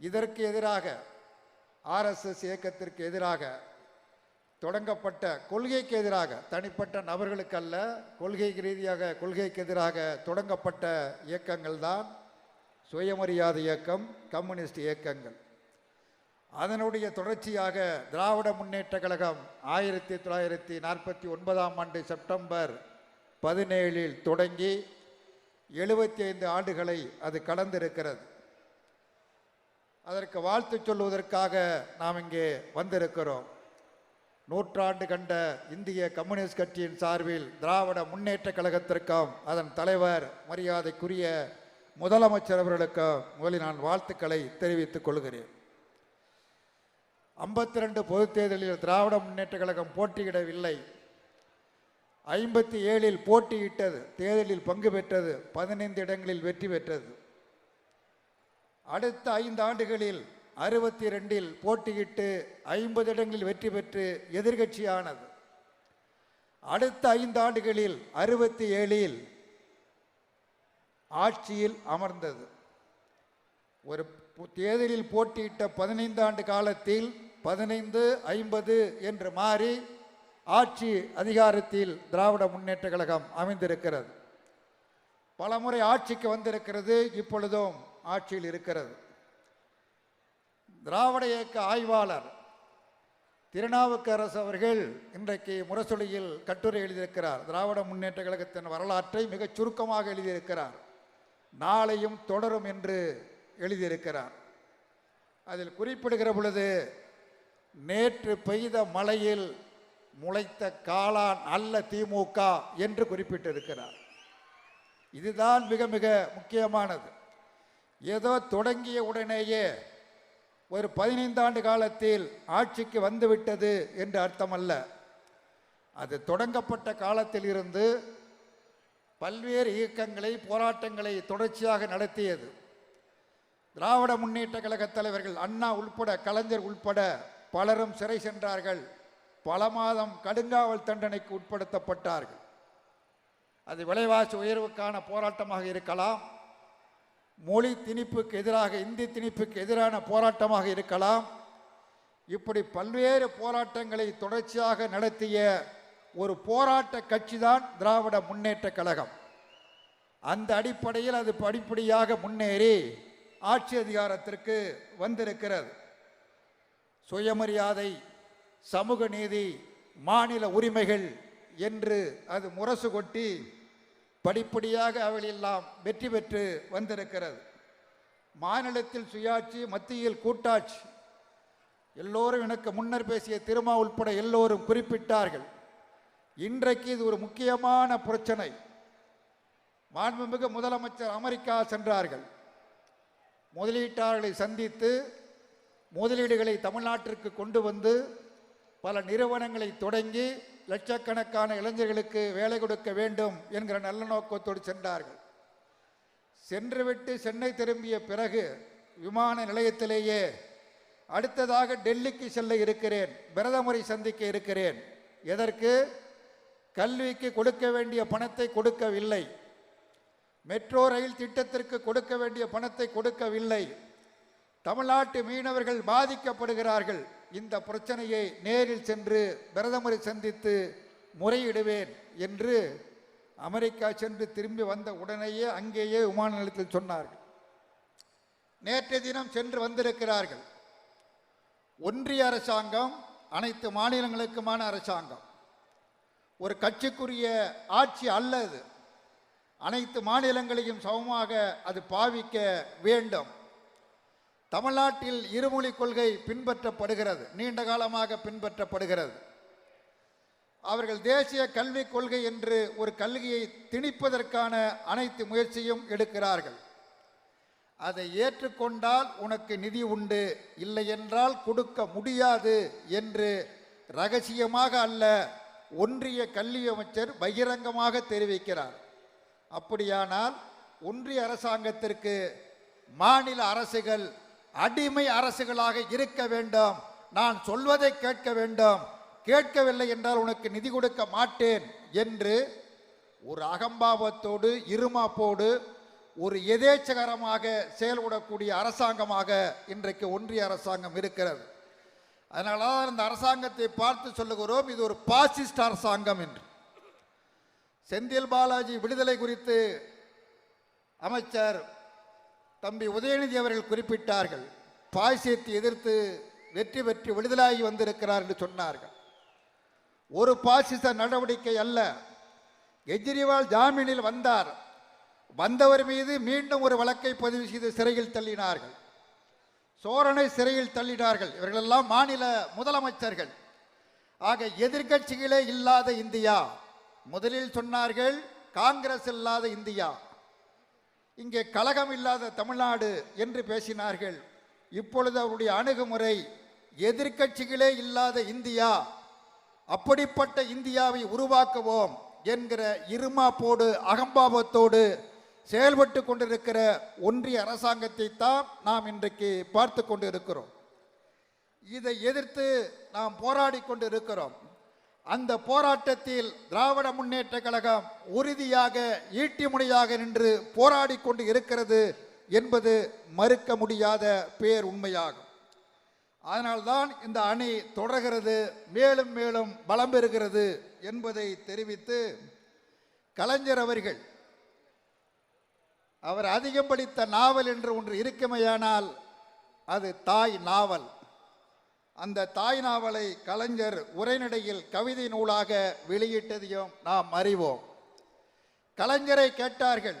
இதற்கு எதிராக ஆர்எஸ்எஸ் இயக்கத்திற்கு எதிராக தொடங்கப்பட்ட கொள்கைக்கு எதிராக தனிப்பட்ட நபர்களுக்கல்ல கொள்கை ரீதியாக கொள்கைக்கு எதிராக தொடங்கப்பட்ட இயக்கங்கள் தான் சுயமரியாதை இயக்கம் கம்யூனிஸ்ட் இயக்கங்கள். அதனுடைய தொடர்ச்சியாக திராவிட முன்னேற்ற கழகம் ஆயிரத்தி தொள்ளாயிரத்தி நாற்பத்தி ஒன்பதாம் ஆண்டு செப்டம்பர் பதினேழில் தொடங்கி எழுபத்தி ஐந்து ஆண்டுகளை அது கடந்திருக்கிறது. அதற்கு வாழ்த்து சொல்வதற்காக நாம் இங்கே வந்திருக்கிறோம். நூற்றாண்டு கண்ட இந்திய கம்யூனிஸ்ட் கட்சியின் சார்பில் திராவிட முன்னேற்ற கழகத்திற்கும் அதன் தலைவர் மரியாதைக்குரிய முதலமைச்சர் அவர்களுக்கும் முதலில் நான் வாழ்த்துக்களை தெரிவித்துக் கொள்கிறேன். ஐம்பத்தி ரெண்டு பொதுத் தேர்தலில் திராவிட முன்னேற்ற கழகம் போட்டியிடவில்லை. ஐம்பத்தி ஏழில் போட்டியிட்டது தேர்தலில் பங்கு பெற்றது பதினைந்து இடங்களில் வெற்றி பெற்றது. அடுத்த ஐந்து ஆண்டுகளில் அறுபத்தி ரெண்டில் போட்டியிட்டு ஐம்பது இடங்களில் வெற்றி பெற்று எதிர்கட்சியானது. அடுத்த ஐந்து ஆண்டுகளில் அறுபத்தி ஏழில் ஆட்சியில் அமர்ந்தது. ஒரு பு- தேர்தலில் போட்டியிட்ட பதினைந்து ஆண்டு காலத்தில் பதினைந்து ஐம்பது என்று மாறி ஆட்சி அதிகாரத்தில் திராவிட முன்னேற்ற கழகம் அமைந்திருக்கிறது. பலமுறை ஆட்சிக்கு வந்திருக்கிறது இப்பொழுதும் ஆட்சியில் இருக்கிறது. திராவிட இயக்க ஆய்வாளர் திருநாவுக்கரசு அவர்கள் இன்றைக்கு முரசொலியில் கட்டுரை எழுதியிருக்கிறார். திராவிட முன்னேற்ற கழகத்தின் வரலாற்றை மிகச் சுருக்கமாக எழுதியிருக்கிறார். நாளையும் தொடரும் என்று எழுதியிருக்கிறார். அதில் குறிப்பிடுகிற பொழுது நேற்று பெய்த மழையில் முளைத்த காளான் அல்ல திமுக என்று குறிப்பிட்டிருக்கிறார். இதுதான் மிக மிக முக்கியமானது. ஏதோ தொடங்கிய உடனேயே ஒரு பதினைந்து ஆண்டு காலத்தில் ஆட்சிக்கு வந்துவிட்டது என்று அர்த்தமல்ல. அது தொடங்கப்பட்ட காலத்தில் இருந்து பல்வேறு இயக்கங்களை போராட்டங்களை தொடர்ச்சியாக நடத்தியது. திராவிட முன்னேற்ற கழக தலைவர்கள் அண்ணா உள்பட கலைஞர் உள்பட பலரும் சிறை சென்றார்கள். பல மாதம் கடுங்காவல் தண்டனைக்கு உட்படுத்தப்பட்டார்கள். அது விலைவாசி உயர்வுக்கான போராட்டமாக இருக்கலாம். மொழி திணிப்புக்கு எதிராக இந்தி திணிப்புக்கு எதிரான போராட்டமாக இருக்கலாம். இப்படி பல்வேறு போராட்டங்களை தொடர்ச்சியாக நடத்திய ஒரு போராட்ட கட்சி தான் திராவிட முன்னேற்ற கழகம். அந்த அடிப்படையில் அது படிப்படியாக முன்னேறி ஆட்சி அதிகாரத்திற்கு வந்திருக்கிறது. சுயமரியாதை சமூக நீதி மாநில உரிமைகள் என்று அது முரசு கொட்டி படிப்படியாக அவைகளெல்லாம் வெற்றி பெற்று வந்திருக்கிறது. மாநிலத்தில் சுயாட்சி மத்தியில் கூட்டாட்சி. எல்லோரும் எனக்கு முன்னர் பேசிய திருமா உள்பட எல்லோரும் குறிப்பிட்டார்கள். இன்றைக்கு இது ஒரு முக்கியமான பிரச்சனை. மாண்புமிகு முதலமைச்சர் அமெரிக்கா சென்றார்கள். முதலீட்டாளர்களை சந்தித்து முதலீடுகளை தமிழ்நாட்டிற்கு கொண்டு வந்து பல நிறுவனங்களை தொடங்கி லட்சக்கணக்கான இளைஞர்களுக்கு வேலை கொடுக்க வேண்டும் என்கிற நல்ல நோக்கத்தோடு சென்றார்கள். சென்றுவிட்டு சென்னை திரும்பிய பிறகு விமான நிலையத்திலேயே அடுத்ததாக டெல்லிக்கு செல்ல இருக்கிறேன் பிரதமரை சந்திக்க இருக்கிறேன். எதற்கு? கல்விக்கு கொடுக்க வேண்டிய பணத்தை கொடுக்கவில்லை. மெட்ரோ ரயில் திட்டத்திற்கு கொடுக்க வேண்டிய பணத்தை கொடுக்கவில்லை. தமிழ்நாட்டு மீனவர்கள் பாதிக்கப்படுகிறார்கள். இந்த பிரச்சனையை நேரில் சென்று பிரதமரை சந்தித்து முறையிடுவேன் என்று அமெரிக்கா சென்று திரும்பி வந்த உடனேயே அங்கேயே விமான நிலையத்தில் சொன்னார்கள். நேற்றைய தினம் சென்று வந்திருக்கிறார்கள். ஒன்றிய அரசாங்கம் அனைத்து மாநிலங்களுக்குமான அரசாங்கம். ஒரு கட்சிக்குரிய ஆட்சி அல்ல அது. அனைத்து மாநிலங்களையும் சமமாக அது பாவிக்க வேண்டும். தமிழ்நாட்டில் இருமொழி கொள்கை பின்பற்றப்படுகிறது. நீண்ட காலமாக பின்பற்றப்படுகிறது. அவர்கள் தேசிய கல்விக் கொள்கை என்று ஒரு கல்வியை திணிப்பதற்கான அனைத்து முயற்சியும் எடுக்கிறார்கள். அதை ஏற்றுக்கொண்டால் உனக்கு நிதி உண்டு. இல்லை என்றால் கொடுக்க முடியாது என்று ரகசியமாக அல்ல ஒன்றிய கல்வி அமைச்சர் பகிரங்கமாக தெரிவிக்கிறார். அப்படியானால் ஒன்றிய அரசாங்கத்திற்கு மாநில அரசுகள் அடிமை அரசுகளாக இருக்க வேண்டும். நான் சொல்வதை கேட்க வேண்டும். கேட்கவில்லை என்றால் உனக்கு நிதி கொடுக்க மாட்டேன் என்று ஒரு அகம்பாவத்தோடு இருமாப்போடு ஒரு எதேச்சகரமாக செயல்படக்கூடிய அரசாங்கமாக இன்றைக்கு ஒன்றிய அரசாங்கம் இருக்கிறது. அதனால தான் இந்த அரசாங்கத்தை பார்த்து சொல்லுகிறோம் இது ஒரு பாசிஸ்ட் அரசாங்கம் என்று. செந்தில் பாலாஜி விடுதலை குறித்து அமைச்சர் தம்பி உதயநிதி அவர்கள் குறிப்பிட்டார்கள் பாய்சியத்தை எதிர்த்து வெற்றி பெற்று விடுதலாகி வந்திருக்கிறார் என்று சொன்னார்கள். ஒரு பாசிச நடவடிக்கை அல்ல கெஜ்ரிவால் ஜாமீனில் வந்தார். வந்தவர் மீது மீண்டும் ஒரு வழக்கை பதிவு செய்து சிறையில் தள்ளினார்கள். சோரனை சிறையில் தள்ளினார்கள். இவர்களெல்லாம் மாநில முதலமைச்சர்கள். ஆக எதிர்க்கட்சிகளே இல்லாத இந்தியா. முதலில் சொன்னார்கள் காங்கிரஸ் இல்லாத இந்தியா. இங்கே கலகம் இல்லாத தமிழ்நாடு என்று பேசினார்கள். இப்பொழுது அவருடைய அணுகுமுறை எதிர்க்கட்சிகளே இல்லாத இந்தியா அப்படிப்பட்ட இந்தியாவை உருவாக்குவோம் என்கிற இருமாப்போடு அகம்பாவத்தோடு செயல்பட்டு கொண்டிருக்கிற ஒன்றிய அரசாங்கத்தை தான் நாம் இன்றைக்கு பார்த்து கொண்டு இருக்கிறோம். இதை எதிர்த்து நாம் போராடி கொண்டு இருக்கிறோம். அந்த போராட்டத்தில் திராவிட முன்னேற்ற கழகம் உறுதியாக ஈட்டி முனையாக நின்று போராடி கொண்டு இருக்கிறது என்பது மறுக்க முடியாத பேர் உண்மையாகும். அதனால்தான் இந்த அணி தொடர்கிறது மேலும் மேலும் பலம் பெறுகிறது என்பதை தெரிவித்து கலைஞர் அவர்கள் அவர் அதிகம் படித்த நாவல் என்று ஒன்று இருக்குமையானால் அது தாய் நாவல். அந்த தாய் நாவலை கலைஞர் உரைநடையில் கவிதை நூலாக வெளியிட்டதையும் நாம் அறிவோம். கலைஞரை கேட்டார்கள்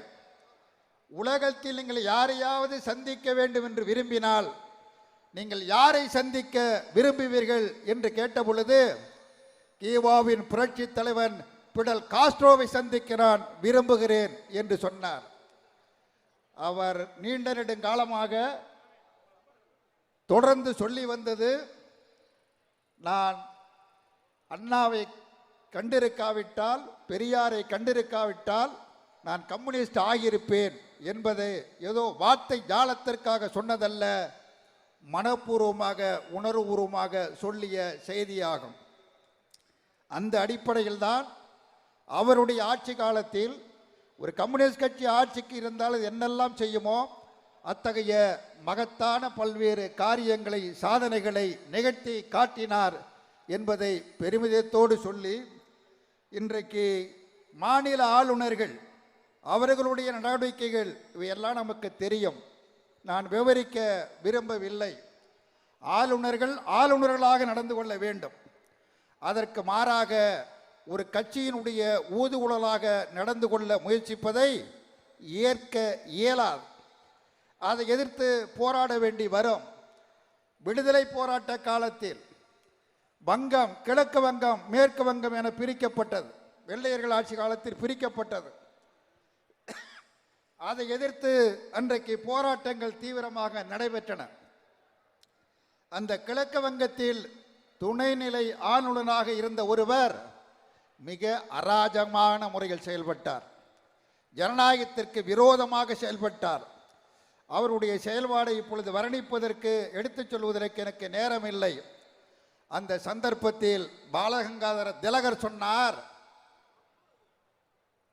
உலகத்தில் நீங்கள் யாரையாவது சந்திக்க வேண்டும் என்று விரும்பினால் நீங்கள் யாரை சந்திக்க விரும்புவீர்கள்? என்று கேட்டபொழுது கீவாவின் புரட்சித் தலைவன் பிடல் காஸ்ட்ரோவை சந்திக்க நான் விரும்புகிறேன் என்று சொன்னார். அவர் நீண்ட நெடுங்காலமாக தொடர்ந்து சொல்லி வந்தது நான் அண்ணாவை கண்டிருக்காவிட்டால் பெரியாரை கண்டிருக்காவிட்டால் நான் கம்யூனிஸ்ட் ஆகியிருப்பேன் என்பதை ஏதோ வார்த்தை ஜாலத்திற்காக சொன்னதல்ல மனப்பூர்வமாக உணர்வுபூர்வமாக சொல்லிய செய்தியாகும். அந்த அடிப்படையில்தான் அவருடைய ஆட்சி காலத்தில் ஒரு கம்யூனிஸ்ட் கட்சி ஆட்சிக்கு இருந்தால் என்னெல்லாம் செய்யுமோ அத்தகைய மகத்தான பல்வேறு காரியங்களை சாதனைகளை நிகழ்த்தி காட்டினார் என்பதை பெருமிதத்தோடு சொல்லி இன்றைக்கு மாநில ஆளுநர்கள் அவர்களுடைய நடவடிக்கைகள் இவையெல்லாம் நமக்கு தெரியும். நான் விவரிக்க விரும்பவில்லை. ஆளுநர்கள் ஆளுநர்களாக நடந்து கொள்ள வேண்டும். அதற்கு மாறாக ஒரு கட்சியினுடைய ஊதுகுழலாக நடந்து கொள்ள முயற்சிப்பதை ஏற்க இயலாது. அதை எதிர்த்து போராட வேண்டி வரும். விடுதலை போராட்ட காலத்தில் வங்கம் கிழக்கு வங்கம் மேற்கு வங்கம் என பிரிக்கப்பட்டது. வெள்ளையர்கள் ஆட்சி காலத்தில் பிரிக்கப்பட்டது. அதை எதிர்த்து அன்றைக்கு போராட்டங்கள் தீவிரமாக நடைபெற்றன. அந்த கிழக்கு வங்கத்தில் துணைநிலை ஆளுநராக இருந்த ஒருவர் மிக அராஜகமான முறையில் செயல்பட்டார். ஜனநாயகத்திற்கு விரோதமாக செயல்பட்டார். அவருடைய செயல்பாடை இப்பொழுது வர்ணிப்பதற்கு எடுத்துச் சொல்வதற்கு எனக்கு நேரமில்லை. அந்த சந்தர்ப்பத்தில் பாலகங்காதர திலகர் சொன்னார்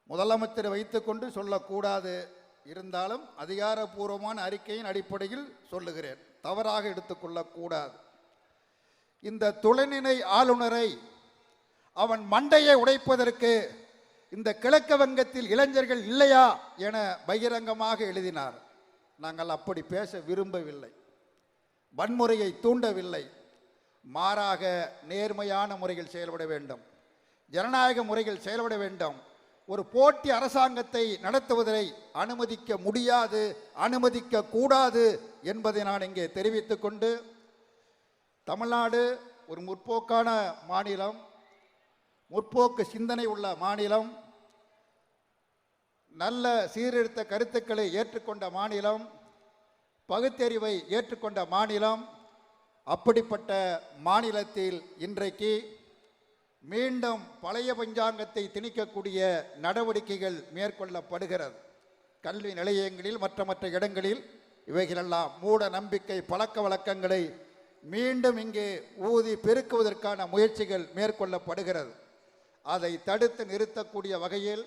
முதலமைச்சரை வைத்துக்கொண்டு சொல்லக்கூடாது. இருந்தாலும் அதிகாரபூர்வமான அறிக்கையின் அடிப்படையில் சொல்லுகிறேன். தவறாக எடுத்துக்கொள்ளக்கூடாது இந்த துளநினை ஆளுநரை அவன் மண்டையை உடைப்பதற்கு இந்த கிழக்கு வங்கத்தில் இளைஞர்கள் இல்லையா என பகிரங்கமாக எழுதினார். நாங்கள் அப்படி பேச விரும்பவில்லை. வன்முறையை தூண்டவில்லை. மாறாக நேர்மையான முறையில் செயல்பட வேண்டும். ஜனநாயக முறையில் செயல்பட வேண்டும். ஒரு போட்டி அரசாங்கத்தை நடத்துவதை அனுமதிக்க முடியாது அனுமதிக்க கூடாது என்பதை நான் இங்கே தெரிவித்து கொண்டு தமிழ்நாடு ஒரு முற்போக்கான மாநிலம் முற்போக்கு சிந்தனை உள்ள மாநிலம் நல்ல சீர்திருத்த கருத்துக்களை ஏற்றுக்கொண்ட மாநிலம் பகுத்தறிவை ஏற்றுக்கொண்ட மாநிலம் அப்படிப்பட்ட மாநிலத்தில் இன்றைக்கு மீண்டும் பழைய பஞ்சாங்கத்தை திணிக்கக்கூடிய நடவடிக்கைகள் மேற்கொள்ளப்படுகிறது. கல்வி நிலையங்களில் மற்ற மற்ற இடங்களில் இவைகளெல்லாம் மூட நம்பிக்கை பழக்க வழக்கங்களை மீண்டும் இங்கே ஊதி பெருக்குவதற்கான முயற்சிகள் மேற்கொள்ளப்படுகிறது. அதை தடுத்து நிறுத்தக்கூடிய வகையில்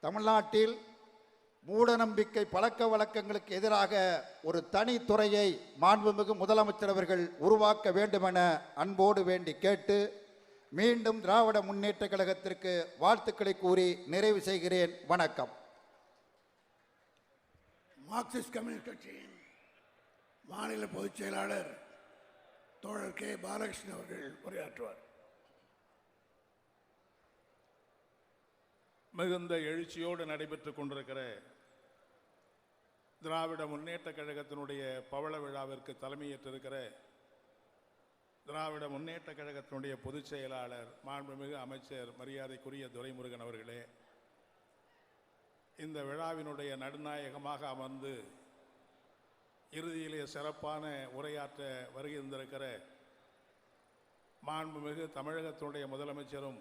தமிழ்நாட்டில் மூடநம்பிக்கை பழக்க வழக்கங்களுக்கு எதிராக ஒரு தனித்துறையை மாண்புமிகு முதலமைச்சர் அவர்கள் உருவாக்க வேண்டுமென அன்போடு வேண்டி கேட்டு மீண்டும் திராவிட முன்னேற்ற கழகத்திற்கு வாழ்த்துக்களை கூறி நிறைவு செய்கிறேன். வணக்கம். மார்க்சிஸ்ட் கம்யூனிஸ்ட் கட்சியின் மாநில பொதுச் செயலாளர் தோழர் கே. பாலகிருஷ்ணன் அவர்கள் உரையாற்றுவார். மிகுந்த எழுச்சியோடு நடைபெற்றுக் கொண்டிருக்கிற திராவிட முன்னேற்ற கழகத்தினுடைய பவள விழாவிற்கு தலைமையேற்றிருக்கிற திராவிட முன்னேற்ற கழகத்தினுடைய பொதுச் செயலாளர் மாண்புமிகு அமைச்சர் மரியாதைக்குரிய துரைமுருகன் அவர்களே இந்த விழாவினுடைய நடுநாயகமாக அமர்ந்து இறுதியிலே சிறப்பான உரையாற்ற வருகின்றிருக்கிற மாண்புமிகு தமிழகத்தினுடைய முதலமைச்சரும்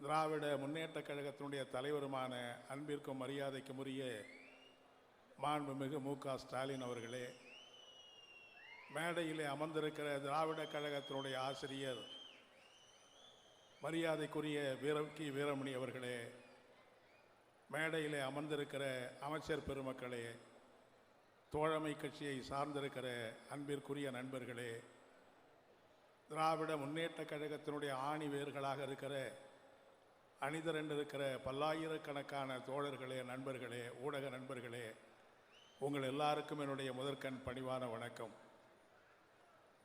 திராவிட முன்னேற்ற கழகத்தினுடைய தலைவருமான அன்பிற்கும் மரியாதைக்கும் உரிய மாண்புமிகு மு க ஸ்டாலின் அவர்களே மேடையிலே அமர்ந்திருக்கிற திராவிட கழகத்தினுடைய ஆசிரியர் மரியாதைக்குரிய வீரக்கி வீரமணி அவர்களே மேடையிலே அமர்ந்திருக்கிற அமைச்சர் பெருமக்களே தோழமை கட்சியை சார்ந்திருக்கிற அன்பிற்குரிய நண்பர்களே திராவிட முன்னேற்ற கழகத்தினுடைய ஆணி வேர்களாக இருக்கிற அணிதிரண்டிருக்கிற பல்லாயிரக்கணக்கான தோழர்களே நண்பர்களே ஊடக நண்பர்களே உங்கள் எல்லாருக்கும் என்னுடைய முதற்கண் பணிவான வணக்கம்.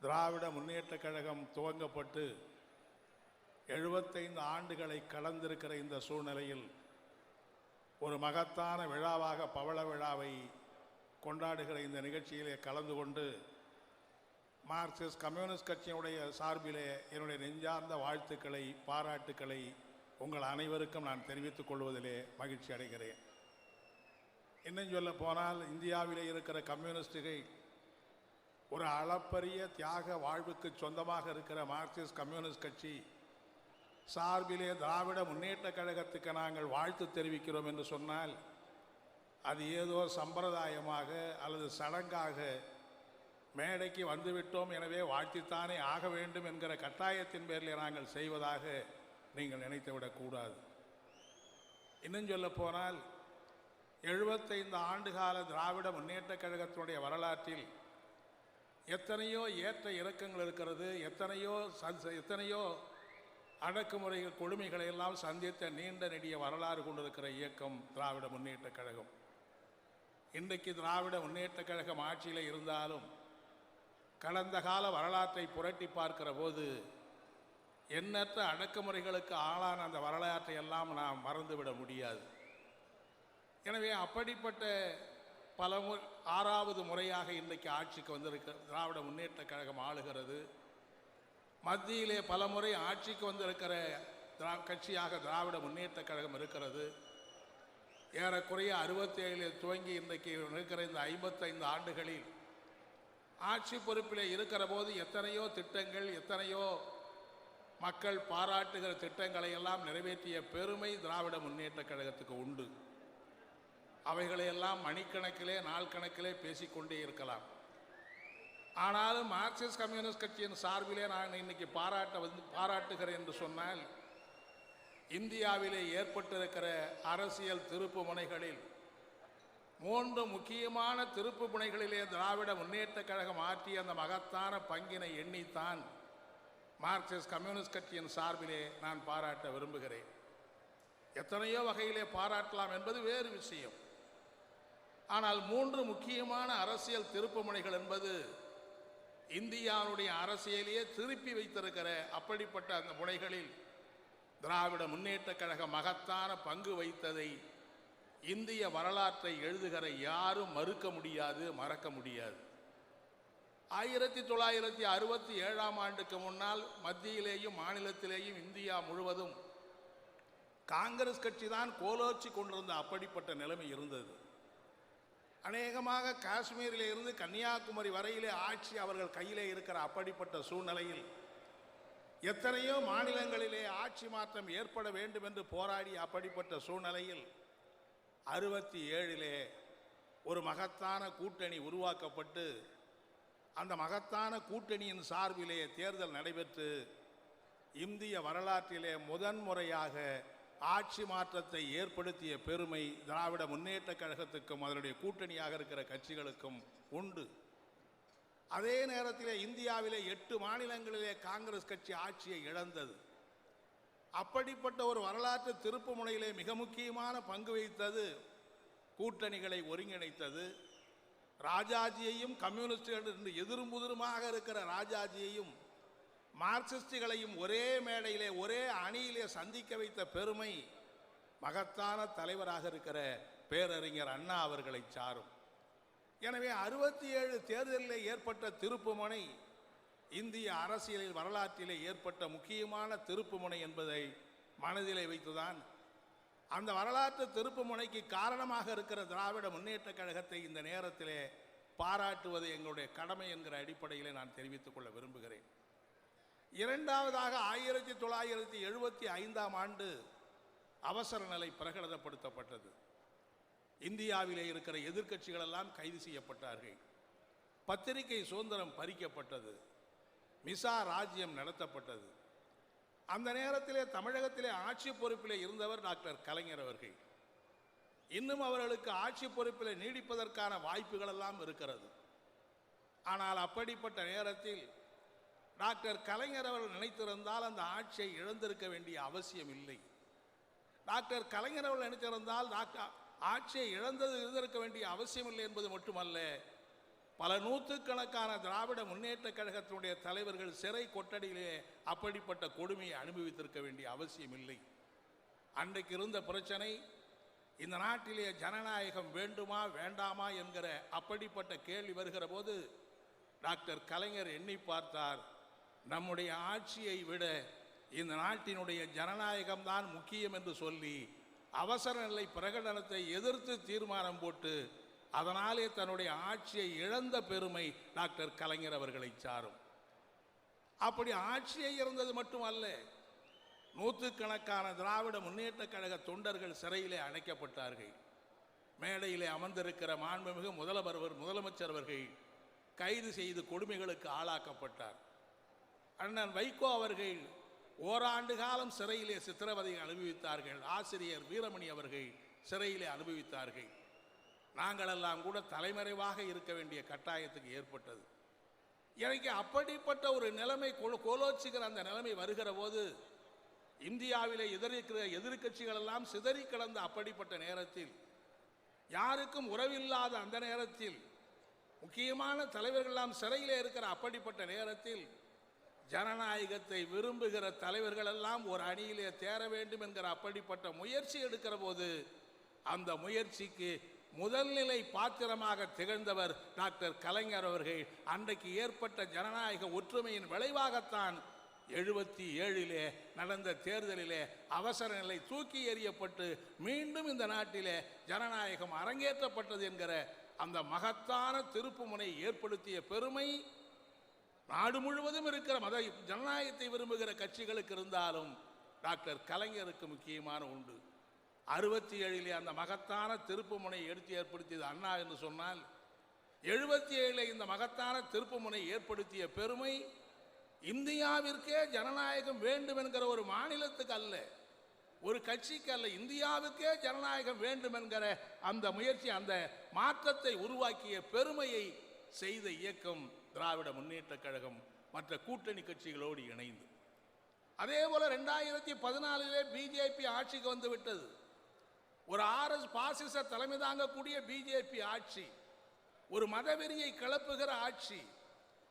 திராவிட முன்னேற்றக் கழகம் துவங்கப்பட்டு எழுபத்தைந்து ஆண்டுகளை கலந்திருக்கிற இந்த சூழ்நிலையில் ஒரு மகத்தான விழாவாக பவள விழாவை கொண்டாடுகிற இந்த நிகழ்ச்சியிலே கலந்து கொண்டு மார்க்சிஸ்ட் கம்யூனிஸ்ட் கட்சியினுடைய சார்பிலே என்னுடைய நெஞ்சார்ந்த வாழ்த்துக்களை பாராட்டுக்களை உங்கள் அனைவருக்கும் நான் தெரிவித்துக் கொள்வதிலே மகிழ்ச்சி அடைகிறேன். இன்னும் சொல்ல போனால் இந்தியாவிலே இருக்கிற கம்யூனிஸ்டுகள் ஒரு அளப்பரிய தியாக வாழ்வுக்கு சொந்தமாக இருக்கிற மார்க்சிஸ்ட் கம்யூனிஸ்ட் கட்சி சார்பிலே திராவிட முன்னேற்ற கழகத்துக்கு நாங்கள் வாழ்த்து தெரிவிக்கிறோம் என்று சொன்னால் அது ஏதோ சம்பிரதாயமாக அல்லது சடங்காக மேடைக்கு வந்துவிட்டோம் எனவே வாழ்த்தித்தானே ஆக வேண்டும் என்கிற கட்டாயத்தின் பேரில் நாங்கள் செய்வதாக நீங்கள் நினைத்து விடக்கூடாது. இன்னும் சொல்ல போனால் எழுபத்தைந்து ஆண்டுகால திராவிட முன்னேற்ற கழகத்தினுடைய வரலாற்றில் எத்தனையோ ஏற்ற இறக்கங்கள் இருக்கிறது எத்தனையோ எத்தனையோ அடக்குமுறைகள் கொடுமைகளை எல்லாம் சந்தித்த நீண்ட நெடிய வரலாறு கொண்டிருக்கிற இயக்கம் திராவிட முன்னேற்ற கழகம். இன்றைக்கு திராவிட முன்னேற்ற கழகம் ஆட்சியில் இருந்தாலும் கடந்த கால வரலாற்றை புரட்டி பார்க்கிற போது எண்ணற்ற அடக்குமுறைகளுக்கு ஆளான அந்த வரலாற்றை எல்லாம் நாம் மறந்துவிட முடியாது. எனவே அப்படிப்பட்ட பல மு ஆறாவது முறையாக இன்றைக்கு ஆட்சிக்கு வந்திருக்க திராவிட முன்னேற்ற கழகம் ஆளுகிறது. மத்தியிலே பல முறை ஆட்சிக்கு வந்திருக்கிற திரா கட்சியாக திராவிட முன்னேற்ற கழகம் இருக்கிறது. ஏறக்குறைய அறுபத்தேழில் துவங்கி இன்றைக்கு இருக்கிற இந்த ஐம்பத்தைந்து ஆண்டுகளில் ஆட்சி பொறுப்பில் இருக்கிற போது எத்தனையோ திட்டங்கள் எத்தனையோ மக்கள் பாராட்டுகிற திட்டங்களை எல்லாம் நிறைவேற்றிய பெருமை திராவிட முன்னேற்ற கழகத்துக்கு உண்டு. அவைகளையெல்லாம் மணிக்கணக்கிலே நாள் கணக்கிலே பேசிக்கொண்டே இருக்கலாம். ஆனாலும் மார்க்சிஸ்ட் கம்யூனிஸ்ட் கட்சியின் சார்பிலே நான் இன்னைக்கு பாராட்ட வந்து பாராட்டுகிறேன் என்று சொன்னால் இந்தியாவிலே ஏற்பட்டிருக்கிற அரசியல் திருப்பு முனைகளில் மூன்று முக்கியமான திருப்பு முனைகளிலே திராவிட முன்னேற்ற கழகம் ஆற்றிய அந்த மகத்தான பங்கினை எண்ணித்தான் மார்க்சிஸ்ட் கம்யூனிஸ்ட் கட்சியின் சார்பிலே நான் பாராட்ட விரும்புகிறேன். எத்தனையோ வகையிலே பாராட்டலாம் என்பது வேறு விஷயம். ஆனால் மூன்று முக்கியமான அரசியல் திருப்புமுனைகள் என்பது இந்தியாவுடைய அரசியலையே திருப்பி வைத்திருக்கிற அப்படிப்பட்ட அந்த முனைகளில் திராவிட முன்னேற்ற கழக மகத்தான பங்கு வைத்ததை இந்திய வரலாற்றை எழுதுகிற யாரும் மறுக்க முடியாது மறக்க முடியாது. ஆயிரத்தி தொள்ளாயிரத்தி அறுபத்தி ஏழாம் ஆண்டுக்கு முன்னால் மத்தியிலேயும் மாநிலத்திலேயும் இந்தியா முழுவதும் காங்கிரஸ் கட்சி தான் கோலோச்சி கொண்டிருந்த அப்படிப்பட்ட நிலைமை இருந்தது. அநேகமாக காஷ்மீரில் இருந்து கன்னியாகுமரி வரையிலே ஆட்சி அவர்கள் கையிலே இருக்கிற அப்படிப்பட்ட சூழ்நிலையில் எத்தனையோ மாநிலங்களிலே ஆட்சி மாற்றம் ஏற்பட வேண்டும் என்று போராடிய அப்படிப்பட்ட சூழ்நிலையில் அறுபத்தி ஏழிலே ஒரு மகத்தான கூட்டணி உருவாக்கப்பட்டு அந்த மகத்தான கூட்டணியின் சார்பிலே தேர்தல் நடைபெற்று இந்திய வரலாற்றிலே முதன்முறையாக ஆட்சி மாற்றத்தை ஏற்படுத்திய பெருமை திராவிட முன்னேற்ற கழகத்துக்கும் அதனுடைய கூட்டணியாக இருக்கிற கட்சிகளுக்கும் உண்டு. அதே நேரத்தில் இந்தியாவிலே எட்டு மாநிலங்களிலே காங்கிரஸ் கட்சி ஆட்சியை இழந்தது. அப்படிப்பட்ட ஒரு வரலாற்று திருப்பு முனையிலே மிக முக்கியமான பங்கு வகித்தது கூட்டணிகளை ஒருங்கிணைத்தது ராஜாஜியையும் கம்யூனிஸ்டுகள் என்று எதிரும் புதிருமாக இருக்கிற ராஜாஜியையும் மார்க்சிஸ்டுகளையும் ஒரே மேடையிலே ஒரே அணியிலே சந்திக்க வைத்த பெருமை மகத்தான தலைவராக இருக்கிற பேரறிஞர் அண்ணா அவர்களை சாரும். எனவே அறுபத்தி ஏழு தேர்தலில் ஏற்பட்ட திருப்புமுனை இந்திய அரசியலில் வரலாற்றிலே ஏற்பட்ட முக்கியமான திருப்புமுனை என்பதை மனதிலே வைத்துதான் அந்த வரலாற்று திருப்புமுனைக்கு காரணமாக இருக்கிற திராவிட முன்னேற்ற கழகத்தை இந்த நேரத்திலே பாராட்டுவது எங்களுடைய கடமை என்கிற அடிப்படையிலே நான் தெரிவித்துக் கொள்ள விரும்புகிறேன். இரண்டாவதாக ஆயிரத்தி தொள்ளாயிரத்தி எழுபத்தி ஐந்தாம் ஆண்டு அவசர நிலை பிரகடனப்படுத்தப்பட்டது. இந்தியாவிலே இருக்கிற எதிர்க்கட்சிகளெல்லாம் கைது செய்யப்பட்டார்கள். பத்திரிகை சுதந்திரம் பறிக்கப்பட்டது. மிசா ராஜ்யம் நடத்தப்பட்டது. அந்த நேரத்திலே தமிழகத்திலே ஆட்சி பொறுப்பிலே இருந்தவர் டாக்டர் கலைஞர் அவர்கள். இன்னும் அவர்களுக்கு ஆட்சி பொறுப்பிலே நீடிப்பதற்கான வாய்ப்புகள் எல்லாம் இருக்கிறது. ஆனால் அப்படிப்பட்ட நேரத்தில் டாக்டர் கலைஞர் அவர்கள் நினைத்திருந்தால் அந்த ஆட்சியை இழந்திருக்க வேண்டிய அவசியம் இல்லை. டாக்டர் கலைஞர் அவர்கள் நினைத்திருந்தால் டாக்டர் ஆட்சியை இழந்தது இருந்திருக்க வேண்டிய அவசியம் இல்லை என்பது மட்டுமல்ல பல நூற்றுக்கணக்கான திராவிட முன்னேற்ற கழகத்தினுடைய தலைவர்கள் சிறை கொட்டடியிலே அப்படிப்பட்ட கொடுமையை அனுபவித்திருக்க வேண்டிய அவசியம் இல்லை அன்றைக்கு இருந்த பிரச்சனை இந்த நாட்டிலே ஜனநாயகம் வேண்டுமா வேண்டாமா என்கிற அப்படிப்பட்ட கேள்வி வருகிற போது டாக்டர் கலைஞர் எண்ணி பார்த்தார் நம்முடைய ஆட்சியை விட இந்த நாட்டினுடைய ஜனநாயகம் தான் முக்கியம் என்று சொல்லி அவசர நிலை பிரகடனத்தை எதிர்த்து தீர்மானம் போட்டு அதனாலே தன்னுடைய ஆட்சியை இழந்த பெருமை டாக்டர் கலைஞர் அவர்களை சாரும். அப்படி ஆட்சியை இறந்தது மட்டுமல்ல நூற்றுக்கணக்கான திராவிட முன்னேற்ற கழக தொண்டர்கள் சிறையிலே அடைக்கப்பட்டார்கள். மேடையிலே அமர்ந்திருக்கிற மாண்புமிகு முதல்வர் முதலமைச்சர் அவர்கள் கைது செய்து கொடுமைகளுக்கு ஆளாக்கப்பட்டார். அண்ணன் வைகோ அவர்கள் ஓராண்டு காலம் சிறையிலே சித்திரவதை அனுபவித்தார்கள். ஆசிரியர் வீரமணி அவர்கள் சிறையிலே அனுபவித்தார்கள். நாங்களெல்லாம் கூட தலைமறைவாக இருக்க வேண்டிய கட்டாயத்துக்கு ஏற்பட்டது. எனக்கு அப்படிப்பட்ட ஒரு நிலைமை கொ- கோலோச்சுகிற அந்த நிலைமை வருகிற போது இந்தியாவிலே எதிர்க்கிற எதிர்க்கட்சிகள் எல்லாம் சிதறி கிடந்த அப்படிப்பட்ட நேரத்தில் யாருக்கும் உறவில்லாத அந்த நேரத்தில் முக்கியமான தலைவர்கள்லாம் சிறையில் இருக்கிற அப்படிப்பட்ட நேரத்தில் ஜனநாயகத்தை விரும்புகிற தலைவர்கள் எல்லாம் ஒரு அணியிலே தேர வேண்டும் என்கிற அப்படிப்பட்ட முயற்சி எடுக்கிற போது அந்த முயற்சிக்கு முதல்நிலை பாத்திரமாக திகழ்ந்தவர் டாக்டர் கலைஞர் அவர்கள். அன்றைக்கு ஏற்பட்ட ஜனநாயக ஒற்றுமையின் விளைவாகத்தான் எழுபத்தி ஏழிலே நடந்த தேர்தலிலே அவசர நிலை தூக்கி எறியப்பட்டு மீண்டும் இந்த நாட்டிலே ஜனநாயகம் அரங்கேற்றப்பட்டது என்கிற அந்த மகத்தான திருப்புமுனை ஏற்படுத்திய பெருமை நாடு முழுவதும் இருக்கிற மத ஜனநாயகத்தை விரும்புகிற கட்சிகளுக்கு இருந்தாலும் டாக்டர் கலைஞருக்கு முக்கியமான உண்டு. அறுபத்தி ஏழிலே அந்த மகத்தான திருப்புமுனை எடுத்து ஏற்படுத்தியது அண்ணா என்று சொன்னால் எழுபத்தி ஏழிலே இந்த மகத்தான திருப்புமுனை ஏற்படுத்திய பெருமை இந்தியாவிற்கே ஜனநாயகம் வேண்டும் என்கிற ஒரு மாநிலத்துக்கு அல்ல ஒரு கட்சிக்கு அல்ல இந்தியாவுக்கே ஜனநாயகம் வேண்டும் என்கிற அந்த முயற்சி அந்த மாற்றத்தை உருவாக்கிய பெருமையை செய்த இயக்கம் திராவிட முன்னேற்றக் கழகம் மற்ற கூட்டணி கட்சிகளோடு இணைந்து. அதே போல ரெண்டாயிரத்தி பதினாலிலே பிஜேபி ஆட்சிக்கு வந்து விட்டது. ஒரு ஆர்எஸ் பாசிச தலைமை தாங்கக்கூடிய பிஜேபி ஆட்சி ஒரு மதவெறியை கிளப்புகிற ஆட்சி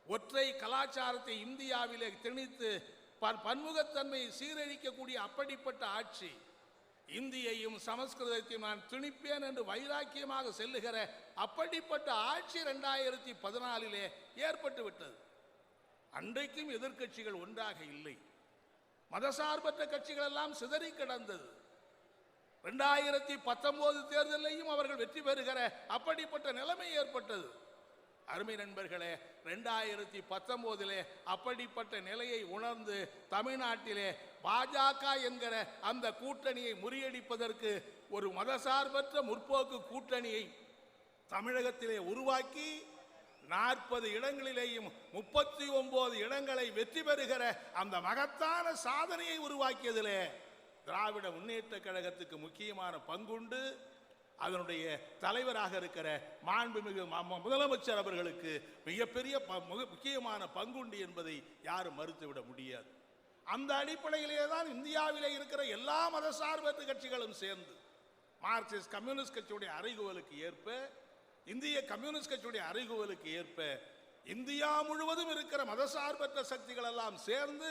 ஒற்றை கலாச்சாரத்தை இந்தியாவிலே திணித்து பன்- பன்முகத்தன்மையை சீரழிக்கக்கூடிய அப்படிப்பட்ட ஆட்சி இந்தியையும் சமஸ்கிருதத்தையும் நான் திணிப்பேன் என்று வைராக்கியமாக செல்லுகிற அப்படிப்பட்ட ஆட்சி ரெண்டாயிரத்தி பதினாலிலே ஏற்பட்டு விட்டது. அன்றைக்கும் எதிர்க்கட்சிகள் ஒன்றாக இல்லை. மதசார்பற்ற கட்சிகள் எல்லாம் சிதறி கிடந்தது. ரெண்டாயிரத்தி பத்தொன்பது தேர்தலையும் அவர்கள் வெற்றி பெறுகிற அப்படிப்பட்ட நிலைமை ஏற்பட்டது. அருமை நண்பர்களே ரெண்டாயிரத்தி பத்தொன்பதிலே அப்படிப்பட்ட நிலையை உணர்ந்து தமிழ்நாட்டிலே பாஜக என்கிற அந்த கூட்டணியை முறியடிப்பதற்கு ஒரு மதசார்பற்ற முற்போக்கு கூட்டணியை தமிழகத்திலே உருவாக்கி நாற்பது இடங்களிலேயும் முப்பத்தி ஒன்பது இடங்களை வெற்றி பெறுகிற அந்த மகத்தான சாதனையை உருவாக்கியதிலே திராவிட முன்னேற்ற கழகத்துக்கு முக்கியமான பங்குண்டு அதனுடைய தலைவராக இருக்கிற மாண்புமிகு முதலமைச்சர் அவர்களுக்கு மிகப்பெரிய ப- முக்கியமான பங்குண்டு என்பதை யாரும் மறுத்துவிட முடியாது. அந்த அடிப்படையிலே தான் இந்தியாவிலே இருக்கிற எல்லா மதசார்பற்ற கட்சிகளும் சேர்ந்து மார்க்சிஸ்ட் கம்யூனிஸ்ட் கட்சியுடைய அறைகூவலுக்கு ஏற்ப இந்திய கம்யூனிஸ்ட் கட்சியுடைய அறைகூவலுக்கு ஏற்ப இந்தியா முழுவதும் இருக்கிற மதசார்பற்ற சக்திகள் எல்லாம் சேர்ந்து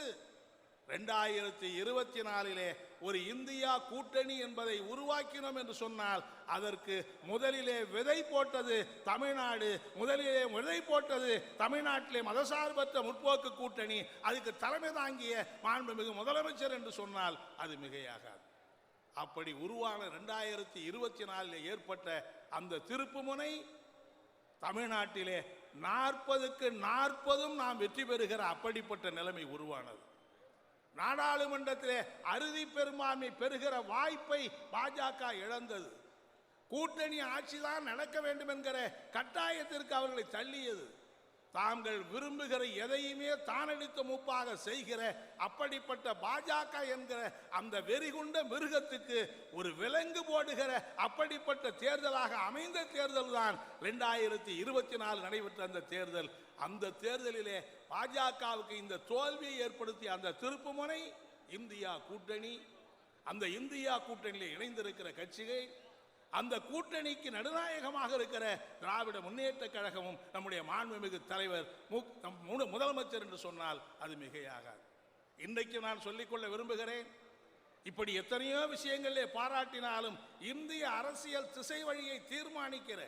ரெண்டாயிரத்தி இருபத்தி நாலிலே ஒரு இந்தியா கூட்டணி என்பதை உருவாக்கினோம் என்று சொன்னால் அதற்கு முதலிலே விதை போட்டது தமிழ்நாடு முதலிலே விதை போட்டது தமிழ்நாட்டிலே மதசார்பற்ற முற்போக்கு கூட்டணி அதுக்கு தலைமை தாங்கிய மாண்புமிகு முதலமைச்சர் என்று சொன்னால் அது மிகையாகாது. அப்படி உருவான ரெண்டாயிரத்தி இருபத்தி நாலில் ஏற்பட்ட அந்த திருப்புமுனை தமிழ்நாட்டிலே நாற்பதுக்கு நாற்பதும் நாம் வெற்றி பெறுகிற அப்படிப்பட்ட நிலைமை உருவானது. நாடாளுமன்றத்திலே அறுதி பெரும்பான்மை பெறுகிற வாய்ப்பை பாஜக இழந்தது. கூட்டணி ஆட்சி தான் நடக்க வேண்டும் என்கிற கட்டாயத்திற்கு அவர்களை தள்ளியது. தாங்கள் விரும்புகிற எதையுமே தானடித்த மூப்பாக செய்கிற அப்படிப்பட்ட பாஜக என்கிற அந்த வெறிகுண்ட மிருகத்துக்கு ஒரு விலங்கு போடுகிற அப்படிப்பட்ட தேர்தலாக அமைந்த தேர்தல் தான் ரெண்டாயிரத்தி இருபத்தி நாலு நடைபெற்ற அந்த தேர்தல். அந்த தேர்தலிலே பாஜகவுக்கு இந்த தோல்வியை ஏற்படுத்திய அந்த திருப்புமுனை இந்தியா கூட்டணி. அந்த இந்தியா கூட்டணியில் இணைந்திருக்கிற கட்சிகள் அந்த கூட்டணிக்கு நடுநாயகமாக இருக்கிற திராவிட முன்னேற்ற கழகமும் நம்முடைய மாண்புமிகு தலைவர் மு முதலமைச்சர் என்று சொன்னால் அது மிகையாகாது. இன்றைக்கு நான் சொல்லிக்கொள்ள விரும்புகிறேன் இப்படி எத்தனையோ விஷயங்களிலே பாராட்டினாலும் இந்திய அரசியல் திசை வழியை தீர்மானிக்கிற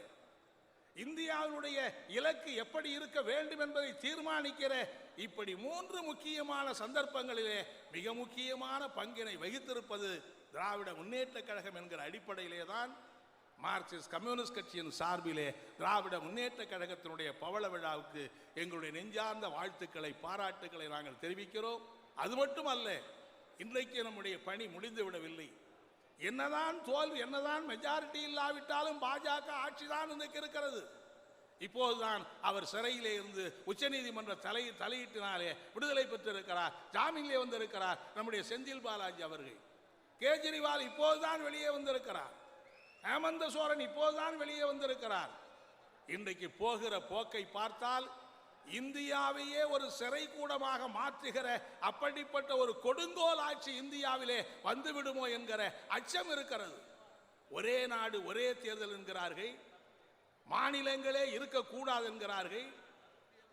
இந்தியாவினுடைய இலக்கு எப்படி இருக்க வேண்டும் என்பதை தீர்மானிக்கிற இப்படி மூன்று முக்கியமான சந்தர்ப்பங்களிலே மிக முக்கியமான பங்கினை வகித்திருப்பது திராவிட முன்னேற்ற கழகம் என்கிற அடிப்படையிலே தான் மார்க்சிஸ்ட் கம்யூனிஸ்ட் கட்சியின் சார்பிலே திராவிட முன்னேற்ற கழகத்தினுடைய பவள விழாவுக்கு எங்களுடைய நெஞ்சார்ந்த வாழ்த்துக்களை பாராட்டுக்களை நாங்கள் தெரிவிக்கிறோம். அது மட்டுமல்ல இன்றைக்கு நம்முடைய பணி முடிந்து விடவில்லை என்னதான் தோல்வி என்னதான் மெஜாரிட்டி இல்லாவிட்டாலும் பாஜக ஆட்சிதான் இன்றைக்கு இருக்கிறது. இப்போதுதான் அவர் சிறையிலே இருந்து உச்சநீதிமன்ற தலை தலையீட்டினாலே விடுதலை பெற்றிருக்கிறார் ஜாமீனிலே வந்திருக்கிறார் நம்முடைய செந்தில் பாலாஜி அவர்கள். கேஜ்ரிவால் இப்போதுதான் வெளியே வந்திருக்கிறார். ஹேமந்த சோரன் இப்போதுதான் வெளியே வந்திருக்கிறார். இன்றைக்கு போகிற போக்கை பார்த்தால் இந்தியாவையே ஒரு சிறை கூடமாக மாற்றுகிற அப்படிப்பட்ட ஒரு கொடுங்கோல் ஆட்சி இந்தியாவிலே வந்துவிடுமோ என்கிற அச்சம் இருக்கிறது. ஒரே நாடு ஒரே தேர்தல் என்கிறார்கள். மாநிலங்களே இருக்கக்கூடாது என்கிறார்கள்.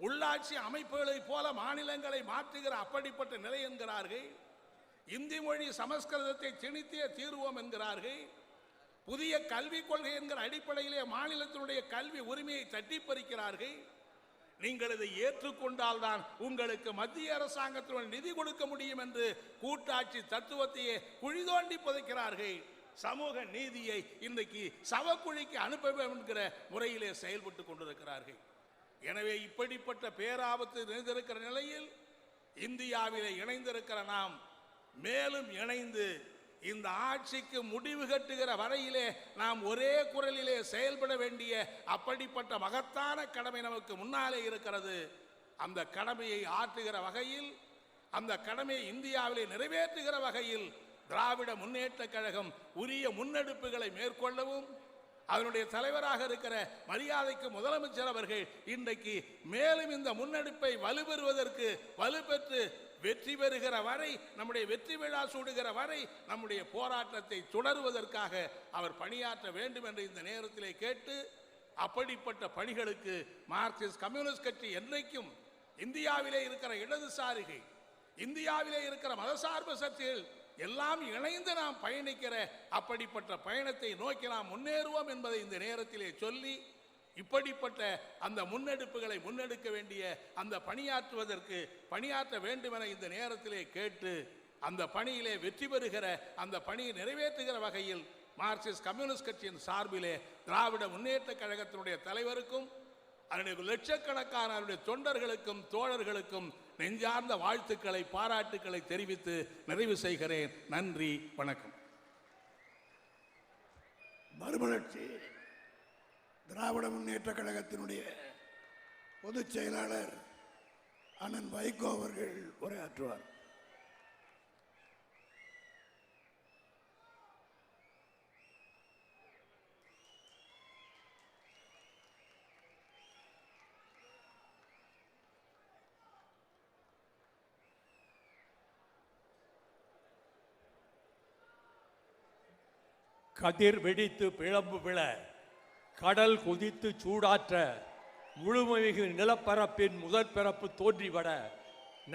உள்ளாட்சி அமைப்புகளைப் போல மாநிலங்களை மாற்றுகிற அப்படிப்பட்ட நிலை என்கிறார்கள். இந்தி மொழி சமஸ்கிருதத்தை திணித்தே தீர்வோம் என்கிறார்கள். புதிய கல்விக் கொள்கை என்கிற அடிப்படையிலே மாநிலத்தினுடைய கல்வி உரிமையை தட்டி பறிக்கிறார்கள் நீங்கள் இதை ஏற்றுக்கொண்டால்தான் உங்களுக்கு மத்திய அரசாங்கத்தினுடைய நிதி கொடுக்க முடியும் என்று கூட்டாட்சி தத்துவத்தையே குழி தோண்டி புதைக்கிறார்கள். சமூக நீதியை இன்றைக்கு சவக்குழிக்கு அனுப்ப வேண்டும் என்கிற முறையிலே செயல்பட்டு கொண்டிருக்கிறார்கள். எனவே இப்படிப்பட்ட பேராபத்து நிறைந்திருக்கிற நிலையில் இந்தியாவிலே இணைந்திருக்கிற நாம் மேலும் இணைந்து இந்த ஆட்சிக்கு முடிவு கட்டுகிற வரையிலே நாம் ஒரே குரலிலே செயல்பட வேண்டிய அப்படிப்பட்ட மகத்தான கடமை நமக்கு முன்னாலே இருக்கிறது. அந்த கடமையை ஆற்றுகிற வகையில் அந்த கடமையை இந்தியாவிலே நிறைவேற்றுகிற வகையில் திராவிட முன்னேற்ற கழகம் உரிய முன்னெடுப்புகளை மேற்கொள்ளவும் அதனுடைய தலைவராக இருக்கிற மரியாதைக்கு முதலமைச்சர் அவர்கள் இன்றைக்கு மேலும் இந்த முன்னெடுப்பை வலுப்பெறுவதற்கு வலுப்பெற்று வெற்றி பெறுகிற வரை நம்முடைய வெற்றி விழா சூடுகிற வரை நம்முடைய போராட்டத்தை தொடருவதற்காக அவர் பணியாற்ற வேண்டும் என்று இந்த நேரத்திலே கேட்டு அப்படிப்பட்ட பணிகளுக்கு மார்க்சிஸ்ட் கம்யூனிஸ்ட் கட்சி என்றைக்கும் இந்தியாவிலே இருக்கிற இடதுசாரிகள் இந்தியாவிலே இருக்கிற மதசார்பு சக்திகள் எல்லாம் இணைந்து நாம் பயணிக்கிற அப்படிப்பட்ட பயணத்தை நோக்கி நாம் முன்னேறுவோம் என்பதை இந்த நேரத்திலே சொல்லி இப்படிப்பட்ட அந்த முன்னெடுப்புகளை முன்னெடுக்க வேண்டிய அந்த பணியாற்றுவதற்கு பணியாற்ற வேண்டுமென இந்த நேரத்திலே கேட்டு அந்த பணியிலே வெற்றி பெறுகிற அந்த பணியை நிறைவேற்றுகிற வகையில் மார்க்சிஸ்ட் கம்யூனிஸ்ட் கட்சியின் சார்பிலே திராவிட முன்னேற்ற கழகத்தினுடைய தலைவருக்கும் அதனுடைய லட்சக்கணக்கான அவருடைய தொண்டர்களுக்கும் தோழர்களுக்கும் நெஞ்சார்ந்த வாழ்த்துக்களை பாராட்டுக்களை தெரிவித்து நிறைவு செய்கிறேன். நன்றி வணக்கம். மறுமலர்ச்சி. திராவிட முன்னேற்ற கழகத்தினுடைய பொதுச் செயலாளர் அண்ணன் வைகோ அவர்கள் உரையாற்றுவார். கதிர் வெடித்து பிழம்பு விழ கடல் கொதித்து சூடாற்ற முழுமைமிகு நிலப்பரப்பின் முதற் பிறப்பு